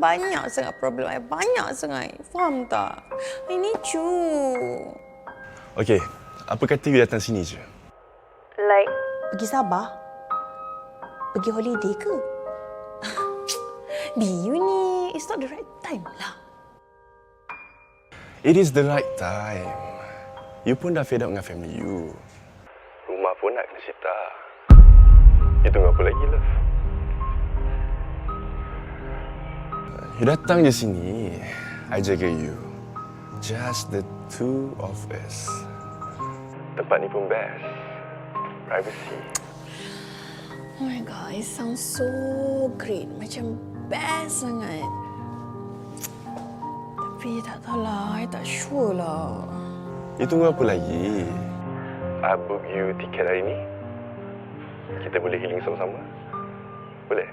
banyak sangat problem I. Banyak sangat. Faham tak? I need you. Okey, apa kata you datang sini je? Like? Pergi Sabah? Pergi holiday ke? Biu ni, it's not the right time lah. It is the right time. You pun dah fed up dengan family you. Rumah pun nak kena cipta. You tunggu apa lagi, love? Datang je sini, I jaga you. Just the two of us. Tempat ni pun best. Privacy. Oh my god, it sounds so great. Macam best sangat. Tapi tak tahulah, I tak sure lah. You tunggu apa lagi? I book you tiket hari ni. Kita boleh healing sama-sama. Boleh?